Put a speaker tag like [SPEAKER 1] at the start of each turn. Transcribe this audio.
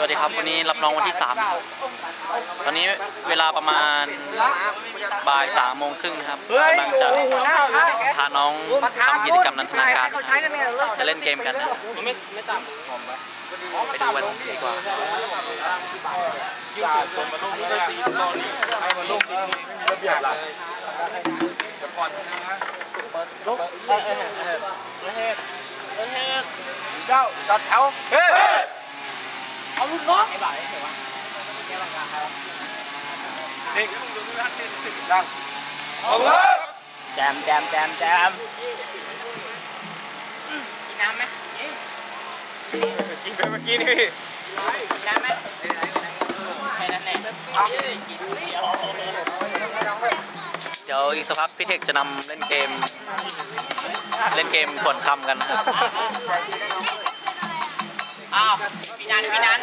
[SPEAKER 1] สวัสดีครับวันนี้รับน้องวันที่3ครับตอนนี้เวลาประมาณบ่ายสามโมงครึ่งครับกำลังจะพาน้องทำกิจกรรมนันทนาการ
[SPEAKER 2] เขาใช้กันเนี่ยเลิก
[SPEAKER 1] จะเล่นเกมกันนะไปดูกันดีกว่า
[SPEAKER 2] เจ้าจัดแถว เอาลูกน้องเดัง
[SPEAKER 3] แจมแจมแจมแจม
[SPEAKER 2] กินน้ำไหม
[SPEAKER 3] กินไปเมื่อกี้นี่
[SPEAKER 2] กินน้ำไหมแค่นั้นแหละ
[SPEAKER 1] เดี๋ยวอีกสักพักพี่เทคจะนำเล่นเกม เล่นเกมผวนคำกันนะครับ
[SPEAKER 2] อ้าวพี่นันพี่นัน